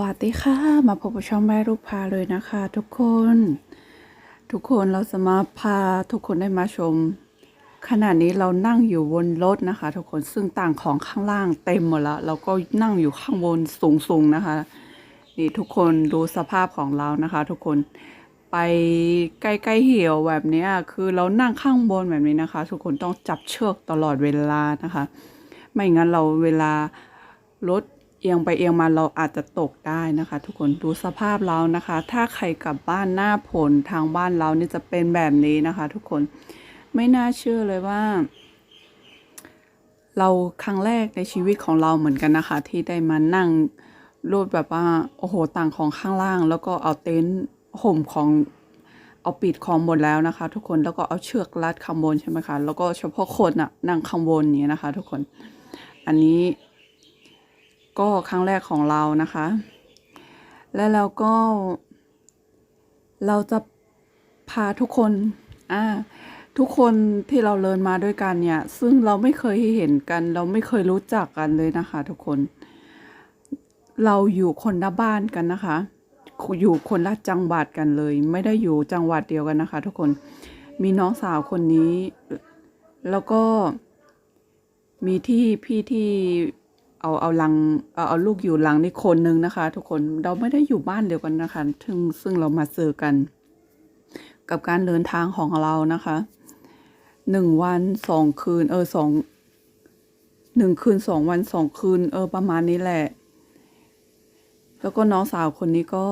วัสดีค่ะ มาพบกับช่องแม่ลูกพาเลยนะคะ ทุกคน ทุกคนเราจะมาพาทุกคนได้มาชม ขณะนี้เรานั่งอยู่บนรถนะคะ ทุกคนซึ่งต่างของข้างล่างเต็มหมดแล้วเราก็นั่งอยู่ข้างบนสูงๆนะคะ นี่ทุกคนดูสภาพของเรานะคะ ทุกคนไปใกล้ๆเหี่ยวแบบนี้คือเรานั่งข้างบนแบบนี้นะคะ ทุกคนต้องจับเชือกตลอดเวลานะคะ ไม่งั้นเราเวลารถ เอียงไปเอียงมาเราอาจจะตกได้นะคะ ทุกคนดูสภาพเรานะคะ ถ้าใครกลับบ้านหน้าฝนทางบ้านเรานี่จะเป็นแบบนี้นะคะ ทุกคนไม่น่าเชื่อเลยว่า เราครั้งแรกในชีวิตของเราเหมือนกันนะคะ ที่ได้มานั่งรถแบบว่าโอ้โหต่างของข้างล่าง แล้วก็เอาเต็นท์ห่มของเอาปิดของบนแล้วนะคะ ทุกคนแล้วก็เอาเชือกรัดข้างบนใช่ไหมคะแล้วก็เฉพาะคนน่ะนั่งข้างบนอย่างนี้นะคะ ทุกคน อันนี้ ก็ครั้งแรกของเรานะคะ และเราก็ เราจะพาทุกคนอ่าทุกคนที่เราเดินมาด้วยกันเนี่ย ซึ่งเราไม่เคยเห็นกัน เราไม่เคยรู้จักกันเลยนะคะ ทุกคน เราอยู่คนละบ้านกันนะคะ อยู่คนละจังหวัดกันเลย ไม่ได้อยู่จังหวัดเดียวกันนะคะ ทุกคน มีน้องสาวคนนี้ แล้วก็มีที่พี่ที่ เอาเอาลังเอาเอาลูกอยู่หลังนี่คนนึงนะคะ ทุกคนเราไม่ได้อยู่บ้านเดียวกันนะคะซึ่งซึ่งเรามาเจอกัน กับการเดินทางของเรานะคะหนึ่งวันสองคืน เออสองหนึ่งคืนสองวันสองคืน เออ ประมาณนี้แหละ แล้วก็น้องสาวคนนี้ก็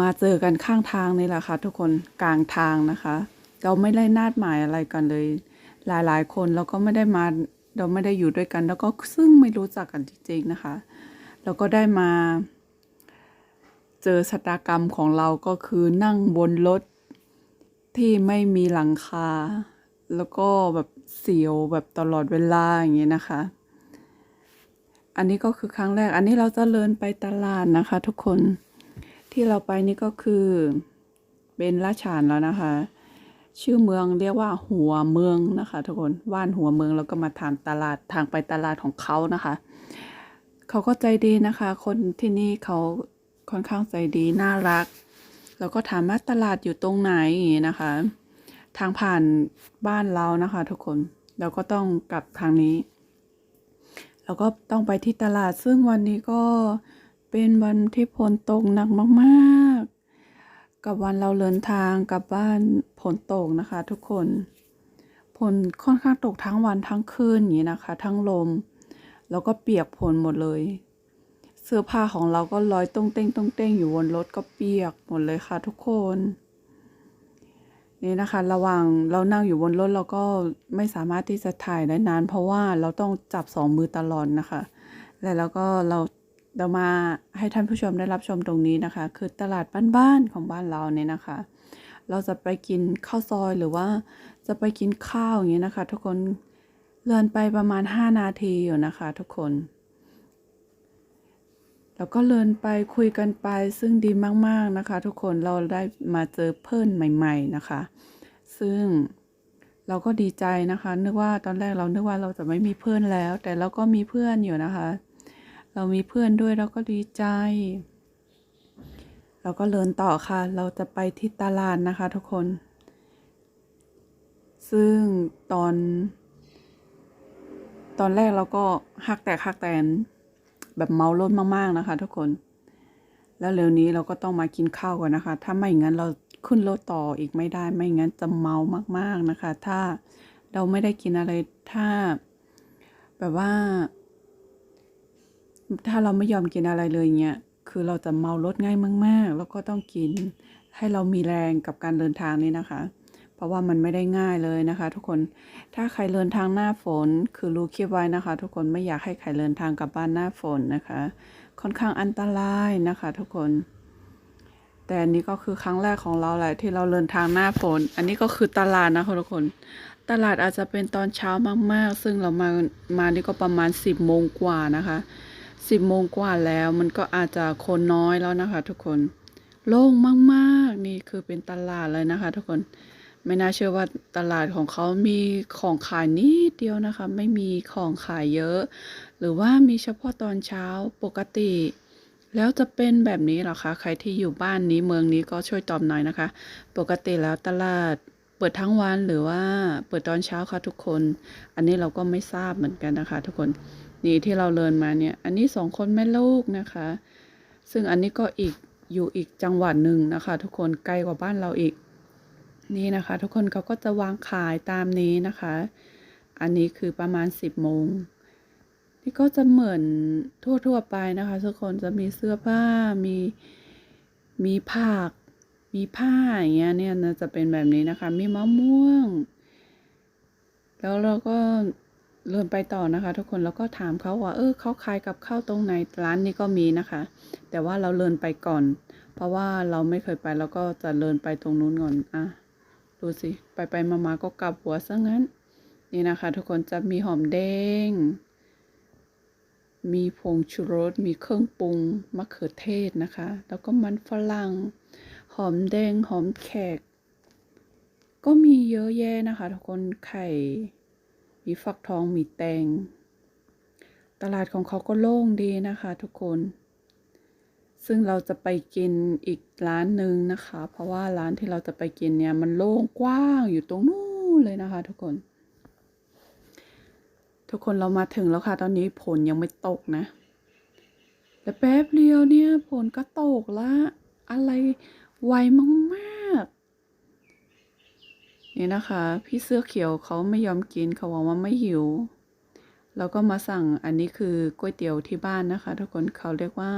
มาเจอกันข้างทางนี่แหละค่ะ ทุกคนกลางทางนะคะ เราไม่ได้นัดหมายอะไรกันเลย หลายๆ คนเราก็ไม่ได้มา เราไม่ได้อยู่ด้วยกัน แล้วก็ซึ่งไม่รู้จักกันจริงๆนะคะ แล้วก็ได้มา เจอชะตากรรมของเราก็คือนั่งบนรถที่ไม่มีหลังคา แล้วก็แบบเสียวแบบตลอดเวลาอย่างเงี้ยนะคะ อันนี้ก็คือครั้งแรก อันนี้เราจะเดินไปตลาดนะคะ ทุกคนที่เราไปนี่ก็คือเป็นราชานแล้วนะคะ ชื่อเมืองเรียกว่าหัวเมืองนะคะทุกคนว่านหัวเมืองแล้วก็มาทางตลาดทางไปตลาดของเขานะคะเขาก็ใจดีนะคะ คนที่นี่เขาค่อนข้างใจดีน่ารัก แล้วก็ถามว่าตลาดอยู่ตรงไหนนะคะ ทางผ่านบ้านเรานะคะ ทุกคนเราก็ต้องกลับทางนี้เราก็ต้องไปที่ตลาดซึ่งวันนี้ก็เป็นวันที่ฝนตกหนักมาก ๆ กับวันเราเดินทางกลับบ้านฝนตกนะคะ ทุกคนฝนค่อนข้างตกทั้งวันทั้งคืนอย่างนี้นะคะ ทั้งลม แล้วก็เปียกฝนหมดเลย เสื้อผ้าของเราก็ลอยต้งเต้งต้งเต้งอยู่บนรถก็เปียกหมดเลยค่ะ ทุกคนนี่นะคะ ระหว่างเรานั่งอยู่บนรถเราก็ไม่สามารถที่จะถ่ายได้นาน เพราะว่าเราต้องจับสองมือตลอดนะคะ และแล้วก็เรา เรามาให้ท่านผู้ชมได้รับชมตรงนี้นะคะ คือตลาดบ้านๆของบ้านเราเนี่ยนะคะ เราจะไปกินข้าวซอยหรือว่าจะไปกินข้าวอย่างเงี้ยนะคะ ทุกคนเลื่อนไปประมาณ 5 นาทีอยู่นะคะ ทุกคน แล้วก็เลินไปคุยกันไปซึ่งดีมากๆนะคะ ทุกคนเราได้มาเจอเพื่อนใหม่ ๆนะคะ ซึ่งเราก็ดีใจนะคะ นึกว่าตอนแรกเรานึกว่าเราจะไม่มีเพื่อนแล้ว แต่เราก็มีเพื่อนอยู่นะคะ เรามีเพื่อนด้วยเราก็ดีใจ เราก็เลินต่อค่ะ เราจะไปที่ตลาดนะคะทุกคน ซึ่งตอน ตอนแรกเราก็หักแตกหักแตนแบบเมารถมากๆนะคะ ทุกคน แล้วเร็วนี้เราก็ต้องมากินข้าวก่อนนะคะ ถ้าไม่งั้นเราขึ้นรถต่ออีกไม่ได้ ไม่งั้นจะเมามากๆนะคะ ถ้าเราไม่ได้กินอะไร ถ้า แบบว่า ถ้าเราไม่ยอมกินอะไรเลยเงี้ยคือเราจะเมารถง่ายมาก ๆ แล้วก็ต้องกินให้เรามีแรงกับการเดินทางนี้นะคะ เพราะว่ามันไม่ได้ง่ายเลยนะคะ ทุกคนถ้าใครเดินทางหน้าฝนคือรู้คิดไว้นะคะ ทุกคนไม่อยากให้ใครเดินทางกลับบ้านหน้าฝนนะคะ ค่อนข้างอันตรายนะคะ ทุกคน แต่อันนี้ก็คือครั้งแรกของเราแหละที่เราเดินทางหน้าฝน อันนี้ก็คือตลาดนะคะทุกคนตลาดอาจจะเป็นตอนเช้ามากๆ ซึ่งเรามามานี่ก็ประมาณสิบโมงกว่านะคะ สิบโมงกว่าแล้วมันก็อาจจะคนน้อยแล้วนะคะ ทุกคนโล่งมากๆ นี่คือเป็นตลาดเลยนะคะ ทุกคนไม่น่าเชื่อว่าตลาดของเขามีของขายนิดเดียวนะคะ ไม่มีของขายเยอะ หรือว่ามีเฉพาะตอนเช้าปกติ แล้วจะเป็นแบบนี้หรอคะใครที่อยู่บ้านนี้เมืองนี้ก็ช่วยตอบหน่อยนะคะ ปกติแล้วตลาดเปิดทั้งวันหรือว่าเปิดตอนเช้าคะทุกคน อันนี้เราก็ไม่ทราบเหมือนกันนะคะ ทุกคน นี่ที่เราเลินมาเนี่ย อันนี้สองคนแม่ลูกนะคะ ซึ่งอันนี้ก็อีกอยู่อีกจังหวัดหนึ่งนะคะ ทุกคนไกลกว่าบ้านเราอีก นี่นะคะ ทุกคนเขาก็จะวางขายตามนี้นะคะ อันนี้คือประมาณ 10โมงนี่ก็จะเหมือนทั่วๆไปนะคะ ทุกคนจะมีเสื้อผ้ามีมีผักมีผ้าอย่างเงี้ยเนี่ยจะเป็นแบบนี้นะคะ มีมะม่วง แล้วเราก็ เดินไปต่อนะคะ ทุกคนแล้วก็ถามเขาว่า เออเขาขายกับข้าวตรงไหนร้านนี้ก็มีนะคะ แต่ว่าเราเดินไปก่อน เพราะว่าเราไม่เคยไปเราก็จะเดินไปตรงนู้นก่อนอะดูสิไปไปมามาก็กลับหัวซะงั้น นี่นะคะ ทุกคนจะมีหอมแดง มีผงชูรสมีเครื่องปรุงมะเขือเทศนะคะ แล้วก็มันฝรั่งหอมแดงหอมแขก ก็มีเยอะแยะนะคะ ทุกคนไข่ มีฟักทองมีแตง ตลาดของเขาก็โล่งดีนะคะทุกคน ซึ่งเราจะไปกินอีกร้านหนึ่งนะคะ เพราะว่าร้านที่เราจะไปกินเนี่ยมันโล่งกว้างอยู่ตรงนู้นเลยนะคะ ทุกคน ทุกคนเรามาถึงแล้วค่ะ ตอนนี้ฝนยังไม่ตกนะ แต่แป๊บเดียวเนี่ยฝนก็ตกละ อะไรไวมาก นี่นะคะ พี่เสื้อเขียวเขาไม่ยอมกินเขาบอกว่าไม่หิวเราก็มาสั่งอันนี้คือก๋วยเตี๋ยวที่บ้านนะคะทุกคนเขาเรียกว่า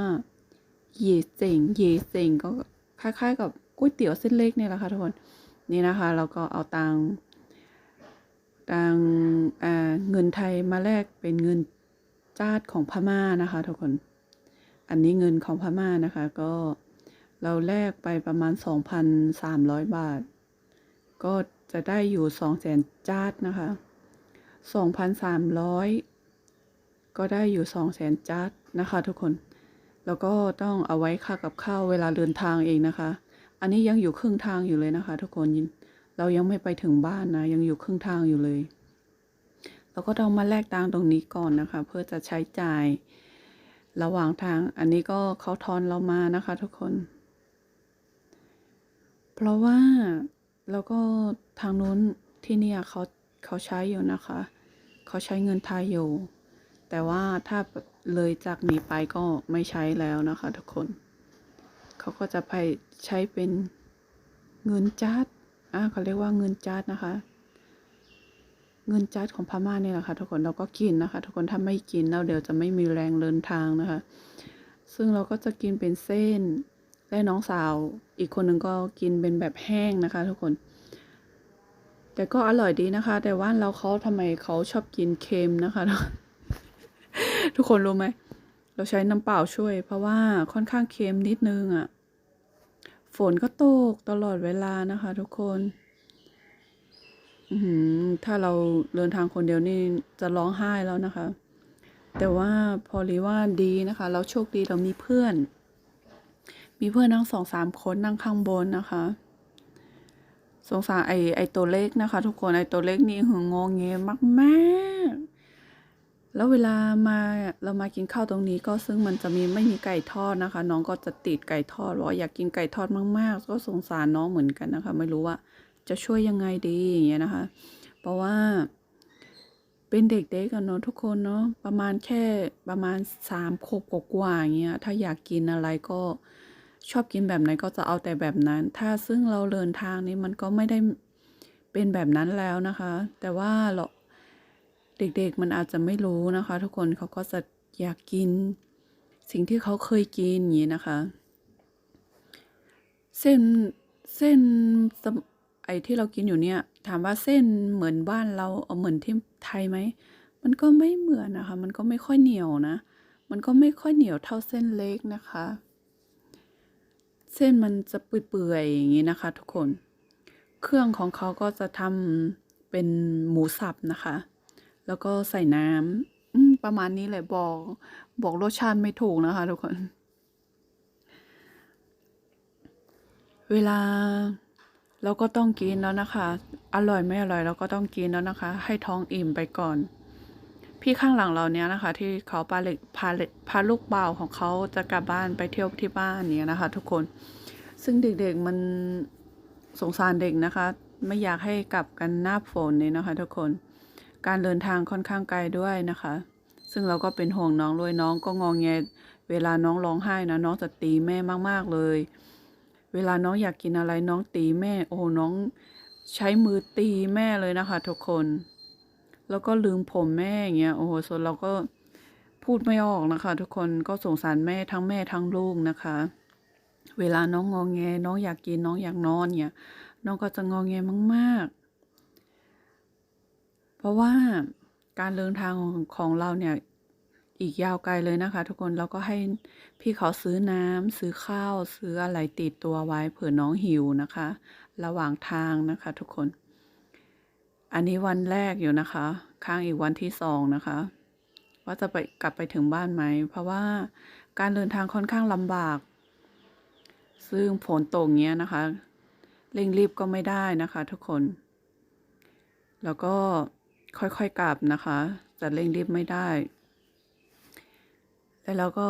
เยเซิงเยเซิงก็คล้ายๆ กับก๋วยเตี๋ยวเส้นเล็กนี่แหละค่ะทุกคนนี่นะคะ เราก็เอาตังตังอ่าเงินไทยมาแลกเป็นเงินจาดของพม่านะคะทุกคน อันนี้เงินของพม่านะคะก็เราแลกไปประมาณ 2,300 บาท ก็ จะได้อยู่200,000จาดนะคะ2,300ก็ได้อยู่200,000จาดนะคะ ทุกคน แล้วก็ต้องเอาไว้ค่ากับข้าวเวลาเดินทางเองนะคะ อันนี้ยังอยู่ครึ่งทางอยู่เลยนะคะ ทุกคนเรายังไม่ไปถึงบ้านนะ ยังอยู่ครึ่งทางอยู่เลยเราก็ต้องมาแลกตังตรงนี้ก่อนนะคะ เพื่อจะใช้จ่ายระหว่างทาง อันนี้ก็เขาทอนเรามานะคะ ทุกคน เพราะว่า แล้วก็ทางนู้นที่เนี่ยเขาเขาใช้อยู่นะคะ เขาใช้เงินไทยอยู่ แต่ว่าถ้าเลยจากนี้ไปก็ไม่ใช้แล้วนะคะ ทุกคน เขาก็จะไปใช้เป็นเงินจัดอ่าเขาเรียกว่าเงินจัดนะคะ เงินจัดของพม่าเนี่ยแหละค่ะทุกคนเราก็กินนะคะ ทุกคนถ้าไม่กินแล้วเดี๋ยวจะไม่มีแรงเดินทางนะคะ ซึ่งเราก็จะกินเป็นเส้น และน้องสาวอีกคนหนึ่งก็กินเป็นแบบแห้งนะคะ ทุกคน แต่ก็อร่อยดีนะคะ แต่ว่าเราเขาทำไมเขาชอบกินเค็มนะคะ ทุกคนรู้ไหมเราใช้น้ำเปล่าช่วย เพราะว่าค่อนข้างเค็มนิดนึงอะ่ะ ฝนก็ตกตลอดเวลานะคะ ทุกคนอือหือถ้าเราเดินทางคนเดียวนี่จะร้องไห้แล้วนะคะ แต่ว่าพอรีว่าดีนะคะ เราโชคดีเรามีเพื่อน มีเพื่อนนั่งสองสามคนนั่งข้างบนนะคะ สงสารไอไอตัวเล็กนะคะ ทุกคนไอตัวเล็กนี่หึงงงเงมากๆแล้วเวลามาเรามากินข้าวตรงนี้ก็ซึ่งมันจะมีไม่มีไก่ทอดนะคะ น้องก็จะติดไก่ทอดว่าอยากกินไก่ทอดมาก ๆ ก็สงสารน้องเหมือนกันนะคะ ไม่รู้ว่าจะช่วยยังไงดีอย่างเงี้ยนะคะ เพราะว่าเป็นเด็กๆกันเนาะทุกคนเนาะประมาณแค่ประมาณสามขวบกว่าๆอย่างเงี้ยถ้าอยากกินอะไรก็ ชอบกินแบบไหนก็จะเอาแต่แบบนั้น ถ้าซึ่งเราเดินทางนี้มันก็ไม่ได้เป็นแบบนั้นแล้วนะคะ แต่ว่าเราเด็กๆมันอาจจะไม่รู้นะคะ ทุกคนเขาก็จะอยากกิน สิ่งที่เขาเคยกินอย่างนี้นะคะ เส้นเส้นสไอ้ที่เรากินอยู่เนี่ย ถามว่าเส้นเหมือนบ้านเราเอาเหมือนที่ไทยไหมมันก็ไม่เหมือนนะคะ มันก็ไม่ค่อยเหนียวนะ มันก็ไม่ค่อยเหนียวเท่าเส้นเล็กนะคะ เส้นมันจะเปื่อยๆอย่างนี้นะคะ ทุกคน เครื่องของเขาก็จะทำเป็นหมูสับนะคะ แล้วก็ใส่น้ำประมาณนี้เลยบอกบอกรสชาติไม่ถูกนะคะ ทุกคน เวลาเราก็ต้องกินแล้วนะคะ อร่อยไม่อร่อยเราก็ต้องกินแล้วนะคะ ให้ท้องอิ่มไปก่อน พี่ข้างหลังเราเนี้ยนะคะ ที่เขาพาเล็กพาเล็กพาลูกเบาของเขาจะกลับบ้านไปเที่ยวที่บ้านเนี้ยนะคะ ทุกคนซึ่งเด็กๆมันสงสารเด็กนะคะ ไม่อยากให้กลับกันหน้าฝนเนี่ยนะคะ ทุกคนการเดินทางค่อนข้างไกลด้วยนะคะ ซึ่งเราก็เป็นห่วงน้องด้วยน้องก็งองแงเวลาน้องร้องไห้นะน้องจะตีแม่มากๆเลย เวลาน้องอยากกินอะไรน้องตีแม่ โอ้น้องใช้มือตีแม่เลยนะคะ ทุกคน แล้วก็ลืมผมแม่อย่างเงี้ยโอ้โหส่วนเราก็พูดไม่ออกนะคะ ทุกคนก็สงสารแม่ทั้งแม่ทั้งลูกนะคะ เวลาน้องงองแง น้องอยากกินน้องอยากนอนเนี่ยน้องก็จะงองแงมากๆ เพราะว่าการเดินทางของของเราเนี่ยอีกยาวไกลเลยนะคะ ทุกคนเราก็ให้พี่เขาซื้อน้ำซื้อข้าว ซื้ออะไรติดตัวไว้เผื่อน้องหิวนะคะ ระหว่างทางนะคะ ทุกคน อันนี้วันแรกอยู่นะคะ ข้างอีกวันที่สองนะคะ ว่าจะไปกลับไปถึงบ้านไหม เพราะว่าการเดินทางค่อนข้างลำบาก ซึ่งฝนตกเงี้ยนะคะ เร่งรีบก็ไม่ได้นะคะทุกคน แล้วก็ค่อยๆกลับนะคะ จะเร่งรีบไม่ได้ แต่เราก็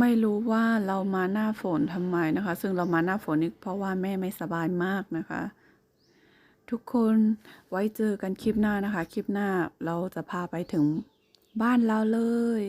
ไม่รู้ว่าเรามาหน้าฝนทำไมนะคะ ซึ่งเรามาหน้าฝนนี่เพราะว่าแม่ไม่สบายมากนะคะ ทุกคนไว้เจอกันคลิปหน้านะคะ คลิปหน้าเราจะพาไปถึงบ้านเราเลย